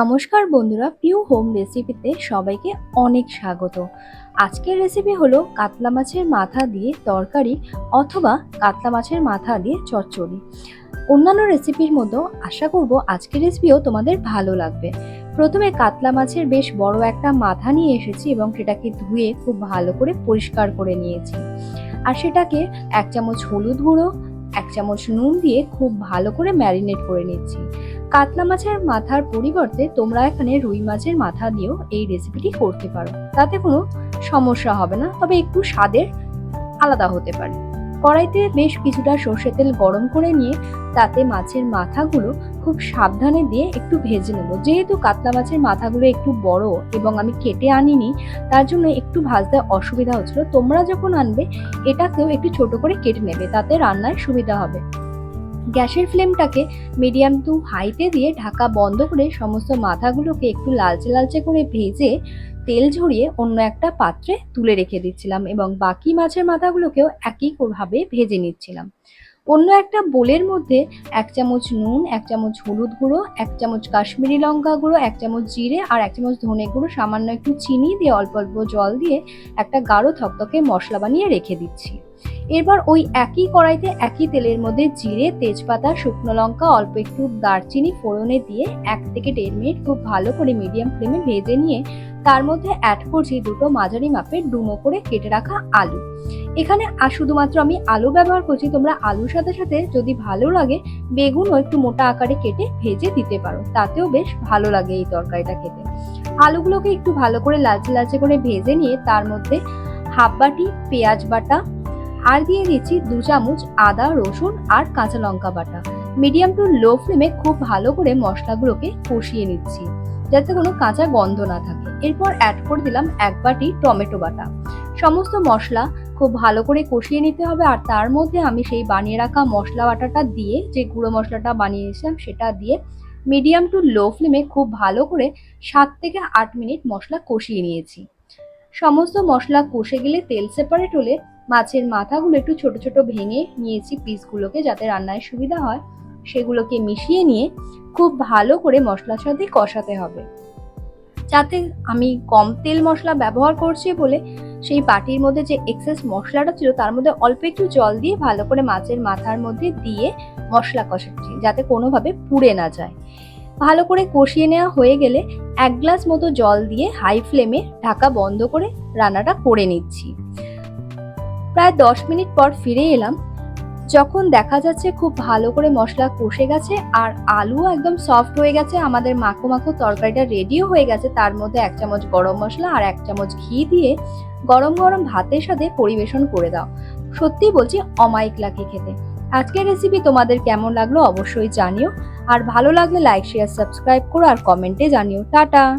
নমস্কার বন্ধুরা পিউ হোম রেসিপিতে সবাইকে অনেক স্বাগত। আজকের রেসিপি হলো কাতলা মাছের মাথা দিয়ে তরকারি অথবা কাতলা মাছের মাথা দিয়ে চচ্চড়ি। অন্যান্য রেসিপির মতো আশা করব আজকের রেসিপিও তোমাদের ভালো লাগবে। প্রথমে কাতলা মাছের বেশ বড় একটা মাথা নিয়ে এসেছি এবং সেটাকে ধুয়ে খুব ভালো করে পরিষ্কার করে নিয়েছি। আর সেটাকে এক চামচ হলুদ গুঁড়ো, এক চামচ নুন দিয়ে খুব ভালো করে ম্যারিনেট করে নিচ্ছি। কাতলা মাছের মাথার পরিবর্তে তোমরা এখানে রুই মাছের মাথা দিয়েও এই রেসিপিটি করতে পারো। তাতে কোনো সমস্যা হবে না, তবে একটু স্বাদের আলাদা হতে পারে। কড়াইতে বেশ কিছুটা সর্ষের তেল গরম করে নিয়ে তাতে মাছের মাথাগুলো খুব সাবধানে দিয়ে একটু ভেজে নেব। যেহেতু কাতলা মাছের মাথাগুলো একটু বড় এবং আমি কেটে আনিনি, তার জন্য একটু ভাজতে অসুবিধা হচ্ছিল। তোমরা যখন আনবে, এটাকেও একটু ছোট করে কেটে নেবে, তাতে রান্নায় সুবিধা হবে। গ্যাসের ফ্লেমটাকে মিডিয়াম টু হাইতে দিয়ে ঢাকা বন্ধ করে সমস্ত মাথাগুলোকে একটু লালচে লালচে করে ভেজে তেল ঝরিয়ে অন্য একটা পাত্রে তুলে রেখে দিচ্ছিলাম এবং বাকি মাছের মাথাগুলোকেও একইভাবে ভেজে নিচ্ছিলাম। অন্য একটা বোলের মধ্যে এক চামচ নুন, এক চামচ হলুদ গুঁড়ো, এক চামচ কাশ্মীরি লঙ্কা গুঁড়ো, এক চামচ জিরে আর এক চামচ ধনে গুঁড়ো, সামান্য একটু চিনি দিয়ে অল্প অল্প জল দিয়ে একটা গাঢ় থকথকে মশলা বানিয়ে রেখে দিচ্ছি। এরপর ওই একই কড়াইতে একই তেলের মধ্যে জিরে, তেজপাতা, শুকনো লঙ্কা, অল্প একটু দারচিনি, ফোড়নে দিয়ে এক থেকে দেড় মিনিট খুব ভালো করে মিডিয়াম ফ্লেমে ভেজে নিয়ে তার মধ্যে অ্যাড করছি দুটো মাঝারি মাপের ডুমো করে কেটে রাখা আলু। এখানে আর শুধুমাত্র আমি আলু ব্যবহার করছি, তোমরা আলুর সাথে সাথে যদি ভালো লাগে, বেগুনও একটু মোটা আকারে কেটে ভেজে দিতে পারো, তাতেও বেশ ভালো লাগে এই তরকারিটা খেতে। আলুগুলোকে একটু ভালো করে লালচে লালচে করে ভেজে নিয়ে তার মধ্যে হাফ বাটি পেঁয়াজ বাটা, আর দিয়ে দিচ্ছি দু চামচ আদা, রসুন আর কাঁচা লঙ্কা বাটা। মিডিয়াম টু লো ফ্লেমে খুব ভালো করে মশলাগুলোকে কষিয়ে নিচ্ছি। যাতে কোনো কাঁচা গন্ধ না থাকে। এরপর অ্যাড করে দিলাম এক বাটি টমেটো বাটা। সমস্ত মশলা খুব ভালো করে কষিয়ে নিতে হবে আর তার মধ্যে আমি সেই বানিয়ে রাখা মশলা বাটাটা দিয়ে, যে গুঁড়ো মশলাটা বানিয়ে বানিয়েছিলাম সেটা দিয়ে মিডিয়াম টু লো ফ্লেমে খুব ভালো করে সাত থেকে আট মিনিট মশলা কষিয়ে নিয়েছি। সমস্ত মশলা কষে গেলে তেল সেপারেট হলে মাছের মাথাগুলো একটু ছোট ছোট ভেঙে নিয়েছি পিসগুলোকে যাতে রান্নায় সুবিধা হয়। সেগুলোকে মিশিয়ে নিয়ে খুব ভালো করে মশলার সাথে কষাতে হবে। যাতে আমি কম তেল মশলা ব্যবহার করছি বলে সেই বাটির মধ্যে যে এক্সেস মশলাটা ছিল তার মধ্যে অল্প একটু জল দিয়ে ভালো করে মাছের মাথার মধ্যে দিয়ে মশলা কষাচ্ছি, যাতে কোনোভাবে পুড়ে না যায়। ভালো করে কষিয়ে নেওয়া হয়ে গেলে এক গ্লাস মতো জল দিয়ে হাই ফ্লেমে ঢাকা বন্ধ করে রান্নাটা করে নিচ্ছি। প্রায় দশ মিনিট পর ফিরে এলাম যখন দেখা যাচ্ছে খুব ভালো করে মশলা কষে গেছে আর আলু একদম সফট হয়ে গেছে, আমাদের মাখো মাখো তরকারিটা রেডিও হয়ে গেছে, তার মধ্যে এক চামচ গরম মশলা আর এক চামচ ঘি দিয়ে গরম গরম ভাতের সাথে পরিবেশন করে দাও। সত্যি বলছি, অমায়িক লাগে খেতে। আজকের রেসিপি তোমাদের কেমন লাগল অবশ্যই জানিও। আর ভালো লাগলে লাইক শেয়ার সাবস্ক্রাইব করো আর কমেন্টে জানিও। টাটা!